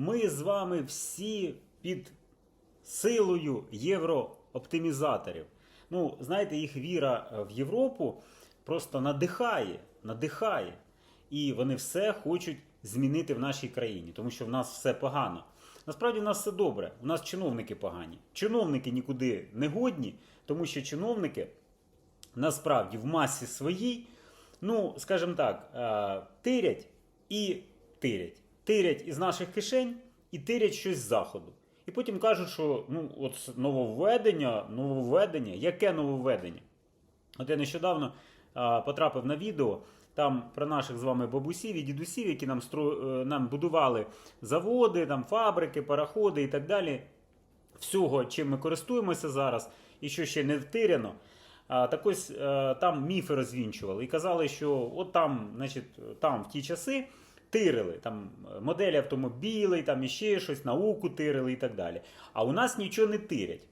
ми з вами всі під силою єврооптимізаторів. Ну, знаєте, їх віра е, в Європу просто надихає, надихає. І вони все хочуть змінити в нашій країні, тому що в нас все погано. Насправді в нас все добре. У нас чиновники погані. Чиновники нікуди не годні, тому що чиновники насправді в масі своїй, ну, скажімо так, е, тирять і тирять. Тирять із наших кишень і тирять щось з заходу. І потім кажуть, що ну, от нововведення, нововведення, яке нововведення? От я нещодавно а, потрапив на відео там про наших з вами бабусів і дідусів, які нам, стро... е, нам будували заводи, там, фабрики, пароходи і так далі. Всього, чим ми користуємося зараз, і що ще не втиряно. Так ось е, там міфи розвінчували і казали, що от там, значить, там в ті часи тирили там е, моделі автомобілей, там іще щось, науку тирили і так далі. А у нас нічого не тирять.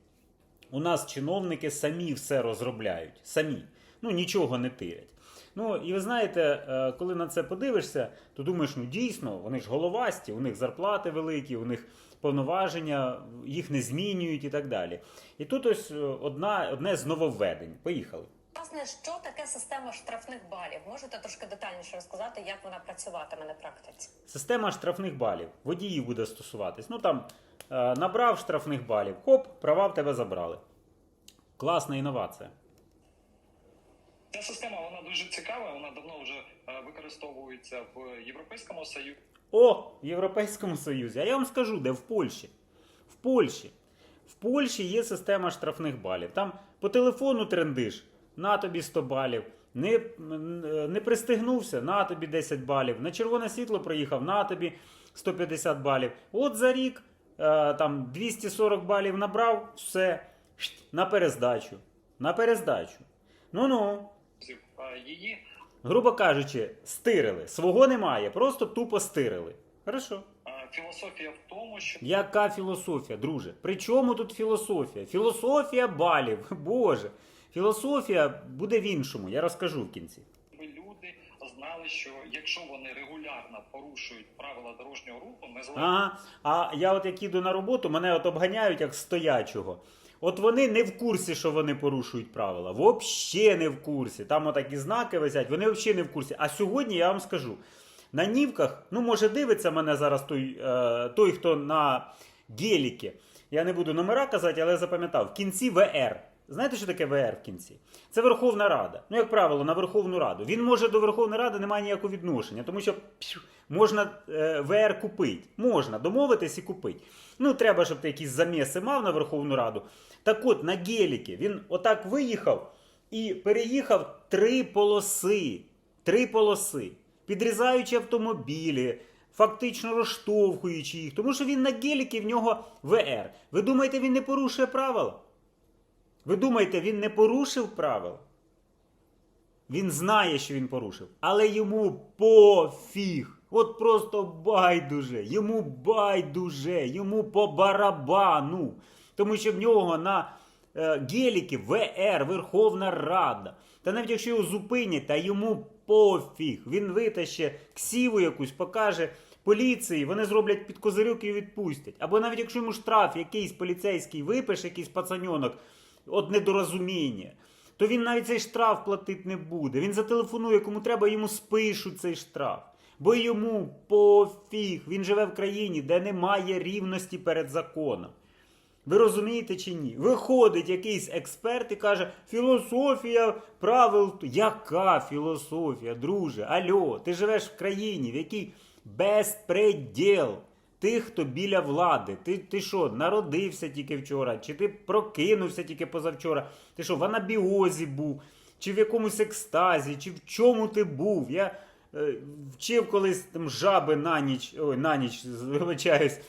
У нас чиновники самі все розробляють. Самі. Ну нічого не тирять. Ну і ви знаєте, е, коли на це подивишся, то думаєш, ну дійсно, вони ж головасті, у них зарплати великі, у них повноваження, їх не змінюють і так далі. І тут ось е, одна, одне з нововведень. Поїхали. Власне, що таке система штрафних балів? Можете трошки детальніше розказати, як вона працюватиме на практиці? Система штрафних балів. Водіїв буде стосуватись. Ну там е, набрав штрафних балів, хоп, права в тебе забрали. Класна інновація. Ця система вона дуже цікава. Вона давно вже е, використовується в Європейському Союзі. О, в Європейському Союзі. А я вам скажу, де в Польщі. В Польщі. В Польщі є система штрафних балів. Там по телефону трендиш, на тобі 100 балів. Не, не пристигнувся, на тобі 10 балів. На червоне світло проїхав, на тобі 150 балів. От за рік е, там 240 балів набрав, все, на перездачу. На перездачу. Ну-ну. Грубо кажучи, стирили. Свого немає, просто тупо стирили. Хорошо. філософія в тому, що Яка філософія, друже? При чому тут філософія? Філософія балів. Боже. Філософія буде в іншому, я розкажу в кінці. люди знали, що якщо вони регулярно порушують правила дорожнього руху, незалежно Ага. А я от як іду на роботу, мене от обганяють як стоячого. От вони не в курсі, що вони порушують правила. Взагалі не в курсі. Там отакі знаки висять, вони взагалі не в курсі. А сьогодні я вам скажу: на нівках, ну може дивиться мене зараз той, е, той хто на геліки. Я не буду номера казати, але я запам'ятав. В кінці ВР. Знаєте, що таке ВР в кінці? Це Верховна Рада. Ну, як правило, на Верховну Раду. Він може до Верховної Ради немає ніякого відношення, тому що пшу, можна е, ВР купити. Можна домовитись і купити. Ну, треба, щоб ти якісь заміси мав на Верховну Раду. Так от, на геліки він отак виїхав і переїхав три полоси. Три полоси. Підрізаючи автомобілі, фактично розштовхуючи їх. Тому що він на геліки в нього ВР. Ви думаєте, він не порушує правила? Ви думаєте, він не порушив правил? Він знає, що він порушив, але йому пофіг. От просто байдуже. Йому байдуже, йому по барабану. Тому що в нього на е, геліки ВР, Верховна Рада. Та навіть якщо його зупинять, та йому пофіг. Він витаще ксіву якусь, покаже поліції, вони зроблять під козирюк і відпустять. Або навіть якщо йому штраф якийсь поліцейський випише, якийсь пацаньонок, от недорозуміння, то він навіть цей штраф платити не буде. Він зателефонує, кому треба, йому спишуть цей штраф. Бо йому пофіг. Він живе в країні, де немає рівності перед законом. Ви розумієте чи ні? Виходить якийсь експерт і каже: філософія правил. Яка філософія, друже? Альо, ти живеш в країні, в якій безпреділ тих, хто біля влади. Ти, ти що, народився тільки вчора? Чи ти прокинувся тільки позавчора? Ти що, в анабіозі був? Чи в якомусь екстазі, чи в чому ти був? Я е, вчив колись там жаби на ніч, ой, на ніч, вибачаюсь.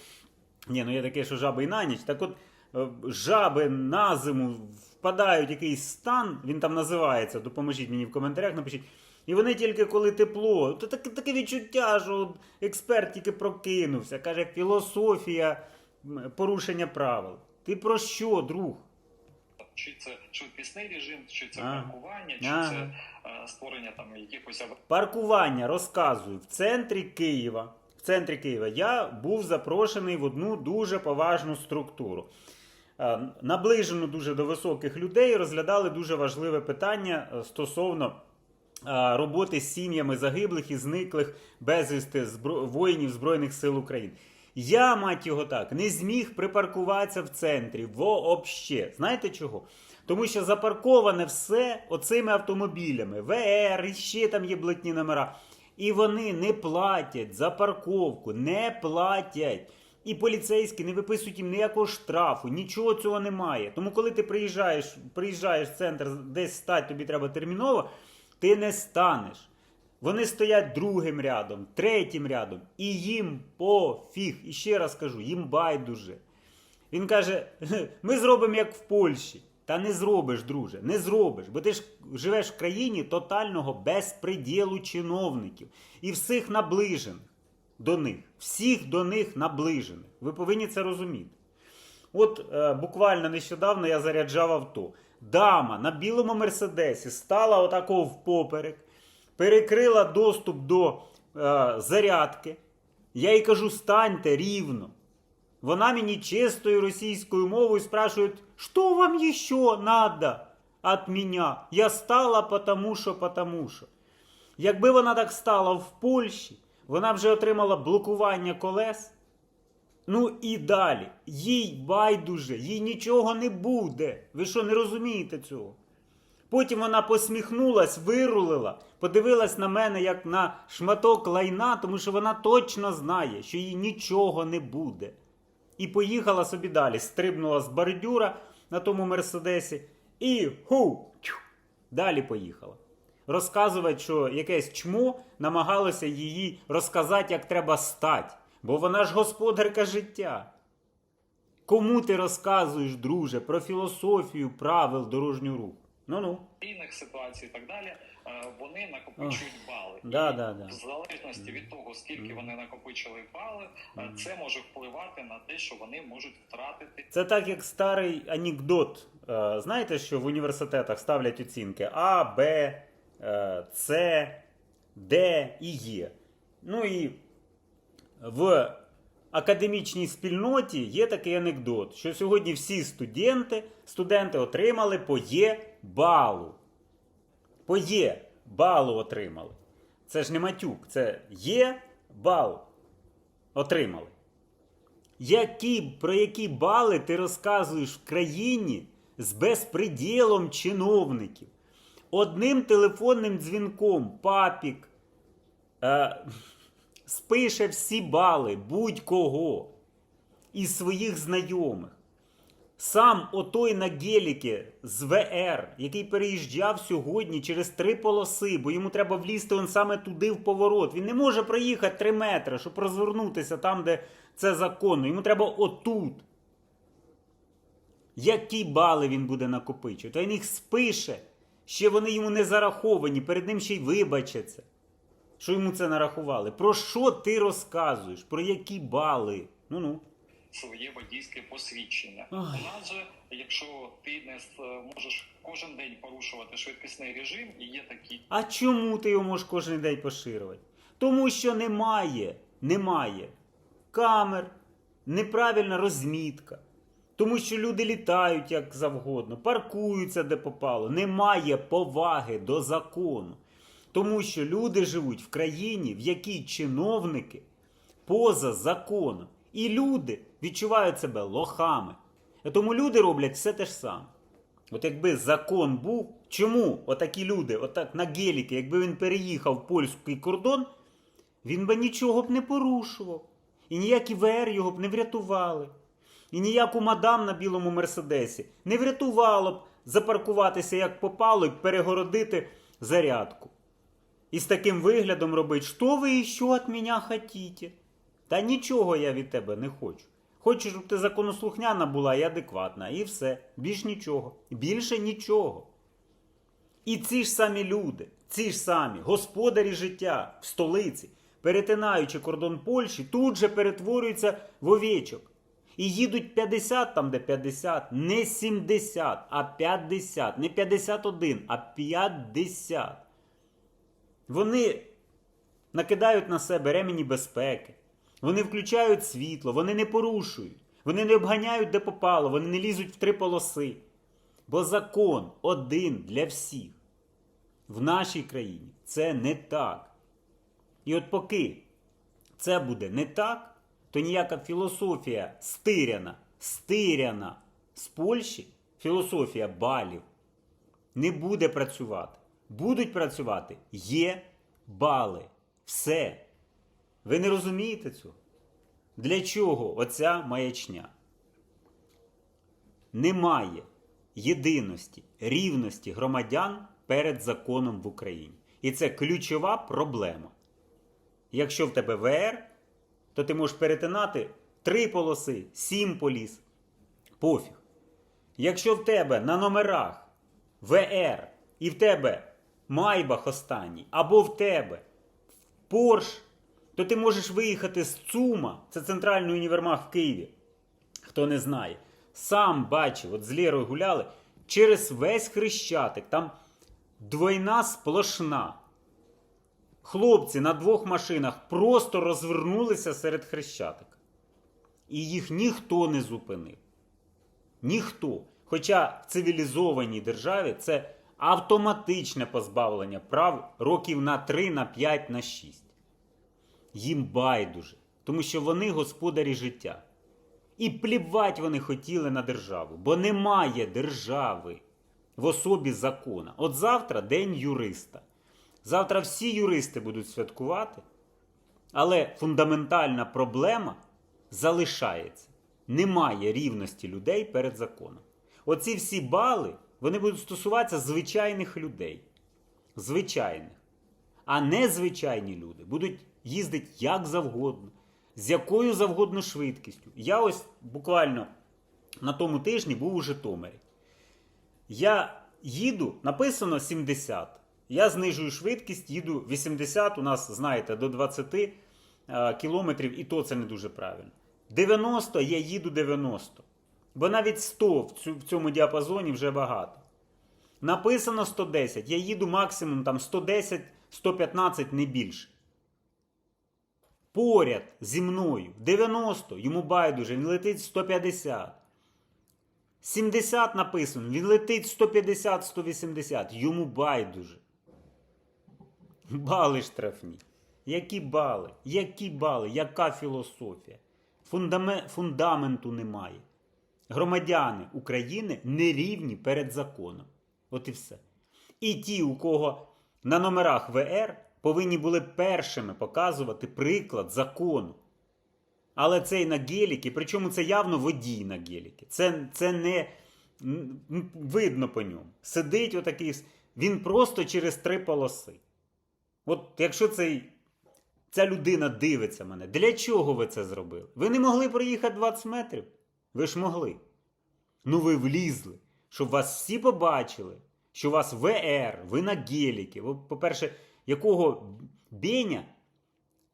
Ні, ну є таке, що жаби і на ніч. Так от е, жаби на зиму впадають в якийсь стан, він там називається. Допоможіть мені в коментарях, напишіть. І вони тільки коли тепло, то таке, таке відчуття, що експерт тільки прокинувся, каже, філософія порушення правил. Ти про що, друг? чи це швидкісний режим, чи це Ага. паркування, чи Ага. це е, створення там якихось Паркування розказую в центрі Києва. в центрі Києва, я був запрошений в одну дуже поважну структуру. Е, Наближену дуже до високих людей, розглядали дуже важливе питання е, стосовно роботи з сім'ями загиблих і зниклих безвісти воїнів Збройних сил України. Я, мать його так, не зміг припаркуватися в центрі вообще. Знаєте чого? Тому що запарковане все оцими автомобілями, ВР, і ще там є блатні номера. І вони не платять за парковку, не платять. І поліцейські не виписують їм ніякого штрафу, нічого цього немає. Тому, коли ти приїжджаєш, приїжджаєш в центр, десь стати тобі треба терміново, ти не станеш. Вони стоять другим рядом, третім рядом, і їм пофіг. І ще раз кажу, їм байдуже. Він каже: ми зробимо як в Польщі. Та не зробиш, друже, не зробиш, бо ти ж живеш в країні тотального безпреділу чиновників і всіх наближених до них, всіх до них наближених. Ви повинні це розуміти. От е, буквально нещодавно я заряджав авто. Дама на білому мерседесі стала отако впоперек, перекрила доступ до е, зарядки. Я їй кажу, станьте рівно. Вона мені чистою російською мовою спрашивает, что вам еще надо от меня? Я стала потому що, потому що. Якби вона так стала в Польщі, вона вже отримала блокування колес. Ну і далі. Їй байдуже, їй нічого не буде. Ви що, не розумієте цього? Потім вона посміхнулась, вирулила, подивилась на мене як на шматок лайна, тому що вона точно знає, що їй нічого не буде. І поїхала собі далі. Стрибнула з бордюра на тому мерседесі і ху! Далі поїхала. Розказувати, що якесь чмо намагалося їй розказати, як треба стати. Бо вона ж господарка життя. Кому ти розказуєш, друже, про філософію правил дорожнього руху? Ну-ну. Війних ситуацій і так далі, е, вони накопичують бали. Да, да, да. В залежності від того, скільки вони накопичили бали, е, це може впливати на те, що вони можуть втратити Це так, як старий анекдот. Е, Знаєте, що в університетах ставлять оцінки А, Б, С, Д і Є. Ну і в академічній спільноті є такий анекдот, що сьогодні всі студенти, студенти отримали по Є балу. По Є балу отримали. Це ж не матюк, це Є бал отримали. Які, про які бали ти розказуєш в країні з безпреділом чиновників? Одним телефонним дзвінком папік е, спише всі бали будь-кого із своїх знайомих. Сам отой на геліки з ВР, який переїжджав сьогодні через три полоси, бо йому треба влізти он саме туди в поворот. Він не може проїхати три метри, щоб розвернутися там, де це законно. Йому треба отут. Які бали він буде накопичувати? Він їх спише. Ще вони йому не зараховані, перед ним ще й вибачаться, що йому це нарахували. Про що ти розказуєш? Про які бали? Ну-ну. своє водійське посвідчення. Ой. У нас же, якщо ти не с- можеш кожен день порушувати швидкісний режим, і є такі А чому ти його можеш кожен день поширювати? Тому що немає, немає камер, неправильна розмітка. Тому що люди літають як завгодно, паркуються де попало. Немає поваги до закону. Тому що люди живуть в країні, в якій чиновники поза законом. І люди відчувають себе лохами. Тому люди роблять все те ж саме. От якби закон був, чому отакі люди, отак на геліки, якби він переїхав польський кордон, він би нічого б не порушував. І ніякі ВР його б не врятували. І ніяку мадам на білому мерседесі не врятувало б запаркуватися як попало і перегородити зарядку. І з таким виглядом робить, що ви ще від мене хотіте? Та нічого я від тебе не хочу. Хочу, щоб ти законослухняна була і адекватна, і все. Більш нічого. Більше нічого. І ці ж самі люди, ці ж самі господарі життя в столиці, перетинаючи кордон Польщі, тут же перетворюються в овечок. І їдуть 50 там, де 50, не 70, а 50, не 51, а 50. Вони накидають на себе ремені безпеки, Вони включають світло, вони не порушують, вони не обганяють де попало, вони не лізуть в три полоси. Бо закон один для всіх. В нашій країні це не так. І от поки це буде не так, то ніяка філософія стиряна, стиряна з Польщі, філософія балів, не буде працювати. Будуть працювати є бали. Все. Ви не розумієте цього? Для чого оця маячня? Немає єдиності, рівності громадян перед законом в Україні. І це ключова проблема. Якщо в тебе ВР, то ти можеш перетинати три полоси, сім поліс. Пофіг. Якщо в тебе на номерах ВР і в тебе Майбах останній, або в тебе Порш, то ти можеш виїхати з ЦУМа, це центральний універмаг в Києві. Хто не знає, сам бачив, от з Лєрою гуляли, через весь хрещатик, там двойна сплошна. Хлопці на двох машинах просто розвернулися серед хрещатика. І їх ніхто не зупинив. Ніхто. Хоча в цивілізованій державі це автоматичне позбавлення прав років на 3, на 5, на 6. Їм байдуже, тому що вони господарі життя. І плівать вони хотіли на державу, бо немає держави в особі закона. От завтра день юриста. Завтра всі юристи будуть святкувати, але фундаментальна проблема залишається. Немає рівності людей перед законом. Оці всі бали вони будуть стосуватися звичайних людей. Звичайних. А незвичайні люди будуть їздити як завгодно, з якою завгодно швидкістю. Я ось буквально на тому тижні був у Житомирі. Я їду, написано 70. Я знижую швидкість, їду 80, у нас, знаєте, до 20 е, кілометрів, і то це не дуже правильно. 90 я їду 90. Бо навіть 100 в, цьому діапазоні вже багато. Написано 110, я їду максимум там 110, 115, не більше. Поряд зі мною 90, йому байдуже, він летить 150. 70 написано, він летить 150-180, йому байдуже. Бали штрафні. Які бали? Які бали? Яка філософія? Фундаме... Фундаменту немає. Громадяни України не рівні перед законом. От і все. І ті, у кого на номерах ВР, повинні були першими показувати приклад закону. Але цей на геліки, причому це явно водій на геліки. Це, це не видно по ньому. Сидить отакий, він просто через три полоси. От якщо цей, ця людина дивиться мене, для чого ви це зробили? Ви не могли проїхати 20 метрів? Ви ж могли. Ну ви влізли, щоб вас всі побачили, що у вас ВР, ви на геліки. Ви, По-перше, якого Беня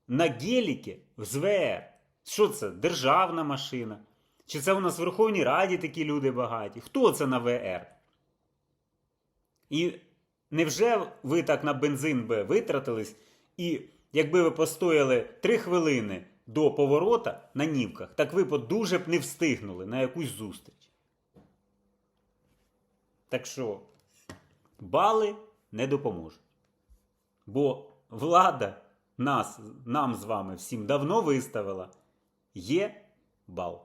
на геліки з ВР? Що це? Державна машина? Чи це у нас в Верховній Раді такі люди багаті? Хто це на ВР? І невже ви так на бензин би витратились, і якби ви постояли 3 хвилини до поворота на нівках, так ви б дуже б не встигнули на якусь зустріч. Так що бали не допоможуть. Бо влада нас, нам з вами всім давно виставила. Є бал.